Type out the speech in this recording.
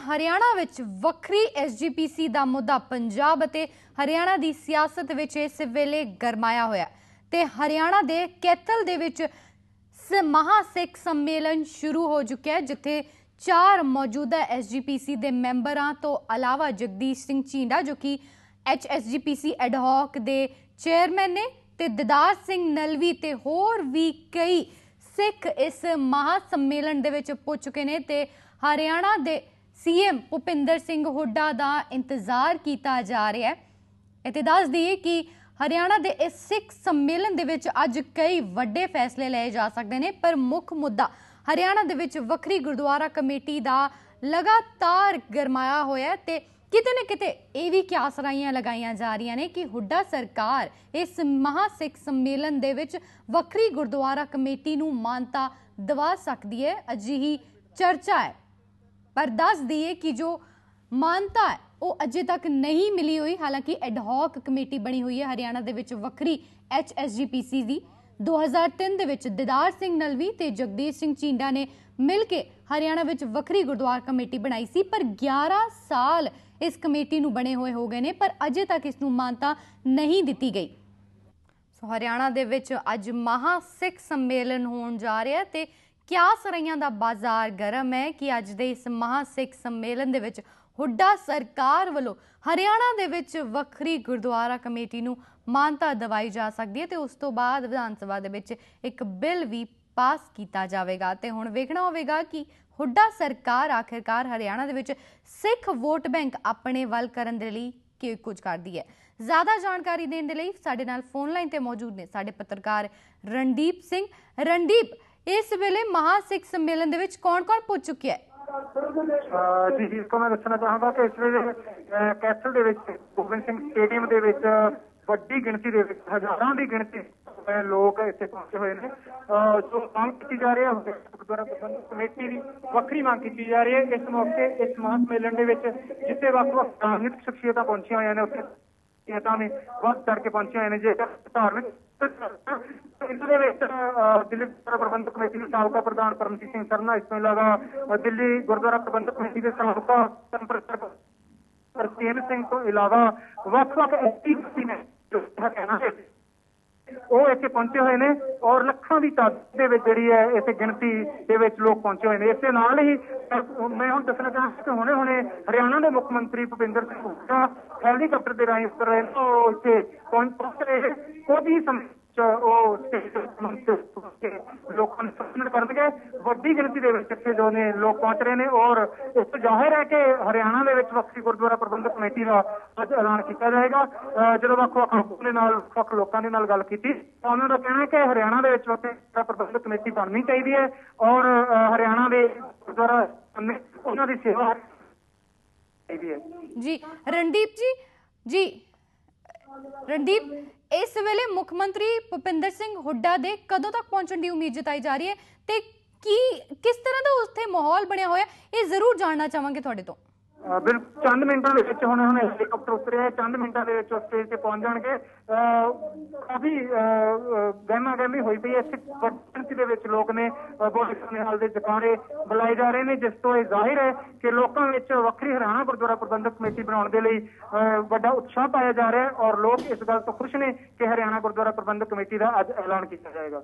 ਹਰਿਆਣਾ ਵਿੱਚ ਵੱਖਰੀ ਐਸਜੀਪੀਸੀ ਦਾ ਮੁੱਦਾ ਪੰਜਾਬ ਅਤੇ ਹਰਿਆਣਾ ਦੀ ਸਿਆਸਤ ਵਿੱਚ ਇਸ ਵੇਲੇ ਗਰਮਾਇਆ ਹੋਇਆ ਹੈ। ਤੇ ਹਰਿਆਣਾ ਦੇ ਕੈਥਲ ਦੇ ਵਿੱਚ ਸ- ਮਹਾ ਸਿੱਖ ਸੰਮੇਲਨ ਸ਼ੁਰੂ ਹੋ ਚੁੱਕਿਆ ਹੈ, ਜਿੱਥੇ ਚਾਰ ਮੌਜੂਦਾ ਐਸਜੀਪੀਸੀ ਦੇ ਮੈਂਬਰਾਂ ਤੋਂ ਇਲਾਵਾ ਜਗਦੀਸ਼ ਸਿੰਘ ਚੀਂਡਾ ਜੋ ਕਿ ਐਚਐਸਜੀਪੀਸੀ ਐਡਹੌਕ ਦੇ ਚੇਅਰਮੈਨ ਨੇ, ਤੇ ਦਿਦਾਰ ਸਿੰਘ ਨਲਵੀ ਤੇ ਹੋਰ ਵੀ ਕਈ ਸਿੱਖ ਇਸ ਮਹਾ ਸੰਮੇਲਨ ਦੇ ਵਿੱਚ ਪੁੱਜ ਚੁੱਕੇ ਨੇ। ਤੇ ਹਰਿਆਣਾ ਦੇ ਸੀਐਮ ਭੁਪਿੰਦਰ ਸਿੰਘ ਹੁੱਡਾ ਦਾ ਇੰਤਜ਼ਾਰ ਕੀਤਾ ਜਾ ਰਿਹਾ ਹੈ। ਇੱਥੇ ਦੱਸ ਦਈਏ ਕਿ ਹਰਿਆਣਾ ਦੇ ਇਸ ਸਿੱਖ ਸੰਮੇਲਨ ਦੇ ਵਿੱਚ ਅੱਜ ਕਈ ਵੱਡੇ ਫੈਸਲੇ ਲਏ ਜਾ ਸਕਦੇ ਨੇ, ਪਰ ਮੁੱਖ ਮੁੱਦਾ ਹਰਿਆਣਾ ਦੇ ਵਿੱਚ ਵੱਖਰੀ ਗੁਰਦੁਆਰਾ ਕਮੇਟੀ ਦਾ ਲਗਾਤਾਰ ਗਰਮਾਇਆ ਹੋਇਆ ਹੈ ਤੇ ਕਿਤੇ ਨਾ ਕਿਤੇ ਇਹ ਵੀ ਕਿਆਸਰਾਈਆਂ ਲਗਾਈਆਂ ਜਾ ਰਹੀਆਂ ਨੇ ਕਿ ਹੁੱਡਾ ਸਰਕਾਰ ਇਸ ਮਹਾ ਸਿੱਖ ਸੰਮੇਲਨ ਦੇ ਵਿੱਚ ਵੱਖਰੀ ਗੁਰਦੁਆਰਾ ਕਮੇਟੀ ਨੂੰ ਮਾਨਤਾ ਦਿਵਾ ਸਕਦੀ ਹੈ। ਅਜਿਹੀ ਚਰਚਾ ਹੈ। ਪਰ ਦੱਸ ਦਈਏ ਕਿ ਜੋ ਮਾਨਤਾ ਹੈ, ਉਹ ਅਜੇ ਤੱਕ ਨਹੀਂ ਮਿਲੀ ਹੋਈ। ਹਾਲਾਂਕਿ ਐਡਹੌਕ ਕਮੇਟੀ ਬਣੀ ਹੋਈ ਹੈ ਹਰਿਆਣਾ ਦੇ ਵਿੱਚ ਵੱਖਰੀ ਐਚਐਸਜੀਪੀਸੀ ਦੀ। 2003 ਦੇ ਵਿੱਚ ਦਿਦਾਰ ਸਿੰਘ ਨਲਵੀ ਤੇ ਜਗਦੀਸ਼ ਸਿੰਘ ਚੀਂਡਾ ਨੇ ਮਿਲ ਕੇ ਹਰਿਆਣਾ ਵਿੱਚ ਵੱਖਰੀ ਗੁਰਦੁਆਰਾ ਕਮੇਟੀ ਬਣਾਈ ਸੀ। ਪਰ 11 ਸਾਲ ਇਸ ਕਮੇਟੀ ਨੂੰ ਬਣੇ ਹੋਏ ਹੋ ਗਏ ਨੇ, ਪਰ ਅਜੇ ਤੱਕ ਇਸ ਨੂੰ ਮਾਨਤਾ ਨਹੀਂ ਦਿੱਤੀ ਗਈ। ਸੋ ਹਰਿਆਣਾ ਦੇ ਵਿੱਚ ਅੱਜ ਮਹਾ ਸਿੱਖ ਸੰਮੇਲਨ ਹੋਣ ਜਾ ਰਿਹਾ ਤੇ ਕਿਆ ਰਈਆਂ ਦਾ ਬਾਜ਼ਾਰ ਗਰਮ ਹੈ ਕਿ ਅੱਜ ਦੇ ਇਸ ਮਹਾ ਸਿੱਖ ਸੰਮੇਲਨ ਦੇ ਵਿੱਚ ਹੁੱਡਾ ਸਰਕਾਰ ਵੱਲੋਂ ਹਰਿਆਣਾ ਦੇ ਵਿੱਚ ਵੱਖਰੀ ਗੁਰਦੁਆਰਾ ਕਮੇਟੀ ਨੂੰ ਮਾਨਤਾ ਦਿਵਾਈ ਜਾ ਸਕਦੀ ਹੈ ਤੇ ਉਸ ਤੋਂ ਬਾਅਦ ਵਿਧਾਨ ਸਭਾ ਦੇ ਵਿੱਚ ਇੱਕ ਬਿੱਲ ਵੀ ਪਾਸ ਕੀਤਾ ਜਾਵੇਗਾ। ਤੇ ਹੁਣ ਵੇਖਣਾ ਹੋਵੇਗਾ ਕਿ ਹੁੱਡਾ ਸਰਕਾਰ ਆਖਿਰਕਾਰ ਹਰਿਆਣਾ ਦੇ ਵਿੱਚ ਸਿੱਖ ਵੋਟ ਬੈਂਕ ਆਪਣੇ ਵੱਲ ਕਰਨ ਦੇ ਲਈ ਕੀ ਕੁਝ ਕਰਦੀ ਹੈ? ਜ਼ਿਆਦਾ ਜਾਣਕਾਰੀ ਦੇਣ ਦੇ ਲਈ ਸਾਡੇ ਨਾਲ ਫੋਨ ਲਾਈਨ ਤੇ ਮੌਜੂਦ ਨੇ ਸਾਡੇ ਪੱਤਰਕਾਰ ਰਣਦੀਪ ਸਿੰਘ। ਰਣਦੀਪ ਇਸ ਵੇਲੇ ਮਹਾ ਸਿੱਖ ਸੰਮੇਲਨ ਦੇ ਵਿੱਚ ਕੌਣ-ਕੌਣ ਪੁੱਜ ਚੁੱਕਿਆ ਹੈ? ਅਹ ਜੀ, ਇਸ ਮੈਂ ਦੱਸਣਾ ਚਾਹਾਂਗਾ ਕਿ ਇਸ ਵੇਲੇ ਕੈਸਲ ਦੇ ਵਿੱਚ ਗੋਬਿੰਦ ਸਿੰਘ ਸਟੇਡੀਅਮ ਦੇ ਵਿੱਚ ਵੱਡੀ ਗਿਣਤੀ ਦੇ ਵਿੱਚ, ਹਜ਼ਾਰਾਂ ਦੀ ਗਿਣਤੀ ਲੋਕ ਇੱਥੇ ਪਹੁੰਚੇ ਹੋਏ ਨੇ। ਜੋ ਮੰਗ ਕੀਤੀ ਜਾ ਰਹੀ ਹੈ ਗੁਰਦੁਆਰਾ ਪ੍ਰਬੰਧਕ ਕਮੇਟੀ ਦੀ ਵੱਖਰੀ ਮੰਗ ਕੀਤੀ ਜਾ ਰਹੀ ਹੈ। ਇਸ ਮੌਕੇ, ਇਸ ਮਹਾਂ ਸੰਮੇਲਨ ਦੇ ਵਿੱਚ ਜਿੱਥੇ ਵੱਖ-ਵੱਖ ਧਾਰਮਿਕ ਸ਼ਖਸੀਅਤਾਂ ਪਹੁੰਚੀਆਂ ਹੋਈਆਂ ਨੇ, ਉੱਥੇ ਸ਼ਖਸੀਅਤਾਂ ਨੇ ਵੱਧ ਕਰਕੇ ਕੇ ਪਹੁੰਚੇ ਨੇ, ਜੇਕਰ ਧਾਰਮਿਕ ਇਸ ਦੇ ਵਿੱਚ ਦਿੱਲੀ ਗੁਰਦੁਆਰਾ ਪ੍ਰਬੰਧਕ ਕਮੇਟੀ ਦੇ ਸਾਬਕਾ ਪ੍ਰਧਾਨ ਪਰਮਜੀਤ ਸਿੰਘ ਸਰਨਾ ਇਸ ਤੋਂ ਇਲਾਵਾ ਦਿੱਲੀ ਗੁਰਦੁਆਰਾ ਪ੍ਰਬੰਧਕ ਕਮੇਟੀ ਦੇ ਸਾਬਕਾ ਸੰਪਰਕ ਤਰਸੇਮ ਸਿੰਘ ਤੋਂ ਇਲਾਵਾ ਵੱਖ-ਵੱਖ ਐਸਪੀ ਨੇ, ਜੋ ਕਹਿਣਾ ਹੈ ਉਹ ਇੱਥੇ ਪਹੁੰਚੇ ਹੋਏ ਨੇ ਔਰ ਲੱਖਾਂ ਦੀ ਤਾਦਾਦ ਦੇ ਵਿੱਚ ਜਿਹੜੀ ਹੈ, ਇੱਥੇ ਗਿਣਤੀ ਦੇ ਵਿੱਚ ਲੋਕ ਪਹੁੰਚੇ ਹੋਏ ਨੇ ਇਸ ਦੇ ਨਾਲ ਹੀ ਮੈਂ ਹੁਣ ਦੱਸਣਾ ਚਾਹਾਂਗਾ ਕਿ ਹੁਣੇ ਹੁਣੇ ਹਰਿਆਣਾ ਦੇ ਮੁੱਖ ਮੰਤਰੀ ਭੁਪਿੰਦਰ ਸਿੰਘ ਹੁੱਡਾ ਹੈਲੀਕਾਪਟਰ ਦੇ ਰਾਹੀਂ ਉੱਤਰ ਰਹੇ ਨੇ ਉਹ ਇੱਥੇ ਪਹੁੰਚ ਪਹੁੰਚ ਰਹੇ ਨੇ। ਕੁਝ ਹੀ ਸਮੇਂ ਉਹ ਲੋਕਾਂ ਨੂੰ ਸੰਬੋਧਨ ਕਰਨਗੇ ਵੱਡੀ ਗਿਣਤੀ ਦੇ ਵਿੱਚ ਇੱਥੇ ਜੋ ਨੇ ਲੋਕ ਪਹੁੰਚ ਰਹੇ ਨੇ ਔਰ ਇਸ ਤੋਂ ਜ਼ਾਹਿਰ ਹੈ ਕਿ ਹਰਿਆਣਾ ਦੇ ਵਿੱਚ ਵੱਖਰੀ ਗੁਰਦੁਆਰਾ ਪ੍ਰਬੰਧਕ ਕਮੇਟੀ ਦਾ ਅੱਜ ਐਲਾਨ ਕੀਤਾ ਜਾਏਗਾ। ਜਦੋਂ ਵੱਖ ਵੱਖ ਲੋਕਾਂ ਦੇ ਨਾਲ, ਵੱਖ ਲੋਕਾਂ ਦੇ ਨਾਲ ਗੱਲ ਕੀਤੀ ਉਹਨਾਂ ਦਾ ਕਹਿਣਾ ਹੈ ਕਿ ਹਰਿਆਣਾ ਦੇ ਵਿੱਚ ਵੱਖਰੀ ਪ੍ਰਬੰਧਕ ਕਮੇਟੀ ਬਣਨੀ ਚਾਹੀਦੀ ਹੈ ਔਰ ਹਰਿਆਣਾ ਦੇ ਗੁਰਦੁਆਰਾ ਉਹਨਾਂ ਦੀ ਸੇਵਾ ਚਾਹੀਦੀ ਹੈ। ਜੀ, ਰਣਦੀਪ ਜੀ ਜੀ ਰਣਦੀਪ, ਇਸ ਵੇਲੇ ਮੁੱਖ ਮੰਤਰੀ ਭੁਪਿੰਦਰ ਸਿੰਘ ਹੁੱਡਾ ਦੇ ਕਦੋਂ ਤੱਕ ਪਹੁੰਚਣ ਦੀ ਉਮੀਦ ਜਤਾਈ ਜਾ ਰਹੀ ਹੈ ਤੇ ਕੀ, ਕਿਸ ਤਰ੍ਹਾਂ ਦਾ ਉੱਥੇ ਮਾਹੌਲ ਬਣਿਆ ਹੋਇਆ, ਇਹ ਜ਼ਰੂਰ ਜਾਣਨਾ ਚਾਹਾਂਗੇ ਤੁਹਾਡੇ ਤੋਂ। ਬਿਲਕੁਲ ਚੰਦ ਮਿੰਟਾਂ ਦੇ ਵਿੱਚ ਹੁਣ ਹੁਣ ਹੈਲੀਕਾਪਟਰ ਉਤਰਿਆ ਚੰਦ ਮਿੰਟਾਂ ਦੇ ਵਿੱਚ ਸਟੇਜ ਤੇ ਪਹੁੰਚ ਜਾਣਗੇ। ਕਾਫੀ ਗਹਿਮਾ ਗਹਿਮੀ ਹੋਈ ਪਈ ਹੈ। ਇੱਥੇ ਵੱਡੀ ਦੇ ਵਿੱਚ ਲੋਕ ਨੇ ਬੋਲੇ ਨਿਹਾਲ ਦੇ ਜਕਾਰੇ ਬੁਲਾਏ ਜਾ ਰਹੇ ਨੇ, ਜਿਸ ਤੋਂ ਇਹ ਜ਼ਾਹਿਰ ਹੈ ਕਿ ਲੋਕਾਂ ਵਿੱਚ ਵੱਖਰੀ ਹਰਿਆਣਾ ਗੁਰਦੁਆਰਾ ਪ੍ਰਬੰਧਕ ਕਮੇਟੀ ਬਣਾਉਣ ਦੇ ਲਈ, ਅਹ, ਵੱਡਾ ਉਤਸ਼ਾਹ ਪਾਇਆ ਜਾ ਰਿਹਾ ਹੈ ਔਰ ਲੋਕ ਇਸ ਗੱਲ ਤੋਂ ਖੁਸ਼ ਨੇ ਕਿ ਹਰਿਆਣਾ ਗੁਰਦੁਆਰਾ ਪ੍ਰਬੰਧਕ ਕਮੇਟੀ ਦਾ ਅੱਜ ਐਲਾਨ ਕੀਤਾ ਜਾਏਗਾ।